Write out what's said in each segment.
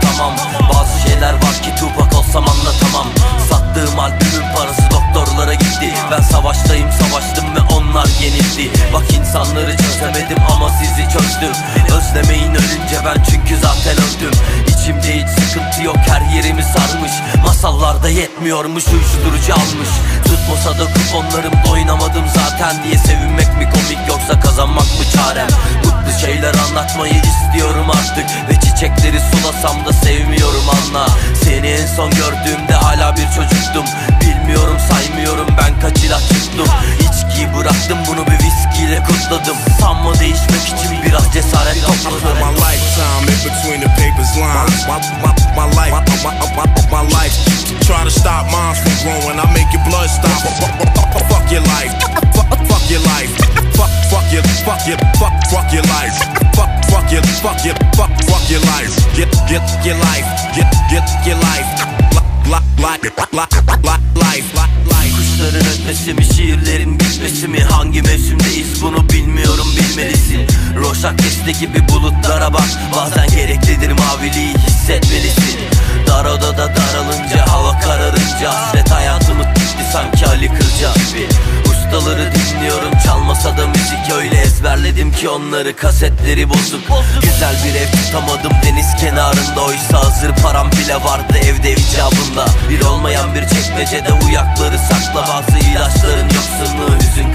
tamam. Bazı şeyler var ki Tupac olsam anlatamam. Sattığım albümün parası doktorlara gitti. Ben savaştayım savaştım ve onlar yenildi. Bak insanları çözemedim ama sizi çözdüm. Özlemeyin ölünce ben çünkü zaten öldüm. İçimde hiç sıkıntı yok her yerimi sarmış. Masallarda yetmiyormuş uyuşturucu almış. Tutmasa da kuponlarımda oynamadım zaten diye Sevinmek mi komik yoksa kazanmak mı çarem? Mutlu şeyler anlatmayı artık Ve çiçekleri sulasam da sevmiyorum anla Seni en son gördüğümde hala bir çocuktum Bilmiyorum saymıyorum ben kaç ilaç tuttum İçkiyi bıraktım bunu bir viskiyle kutladım Sanma değişmek için biraz cesaret topladım my lifetime in between the paper's lines. My, my, my life, my, my, my, my life. Try to stop minds from growing. I make your blood stop. Fuck your life. Fuck, fuck your life. Fuck, fuck your, fuck your, fuck, fuck your life. Fuck, your, fuck fuck, your life. Get, get your life. Get, get your life. Kuşların ötmesi mi şiirlerin bitmesi mi? Hangi mevsimdeyiz? Bunu bilmiyorum bilmelisin. Roşak deste gibi bulutlara bak. Bazen gereklidir maviliği hissetmelisin. Dar odada daralınca hava kararınca. Hasret hayatımı gitti sanki Ali Kırca gibi. Ustaları dinliyorum çalmasa da müzik öyle ezberledim ki onları kasetleri bozuk Güzel bir ev tutamadım deniz kenarında. Oysa hazır param bile vardı evde icabında. Bir olmayan bir çekmecede uyakları sakla Bazı ilaçların yoksunluğu hüzün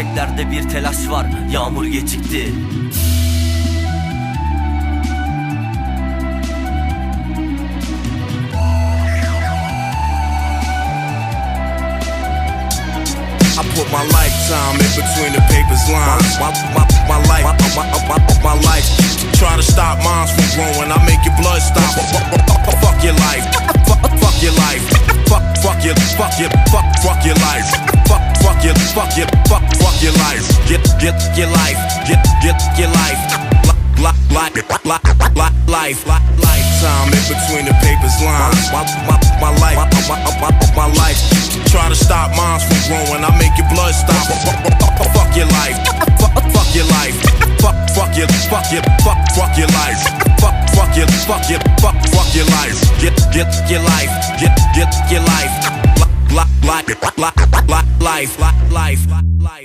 Çiçeklerde bir telaş var Yağmur gecikti I put my lifetime in between the paper's lines. My, my, my life, my, my, my, my life. Try to stop minds from growing. I make your blood stop. Fuck your life. Fuck, fuck your life. Fuck, fuck your, fuck your, fuck, fuck your life. Fuck, fuck your, fuck your, fuck, fuck your life. Get, get your life. Get, get your life. Life, life, life, life, life, lifetime in between the paper's lines. My, my, my life, my, my, my, life. Try to stop minds from growing. I make your blood stop. Fuck your life. Fuck, fuck your life. Fuck, fuck your, fuck your, fuck, fuck your life. Fuck, fuck your, fuck your, fuck, fuck your life. Get, get your life. Get, get your life. Life, life, life, life, life, life.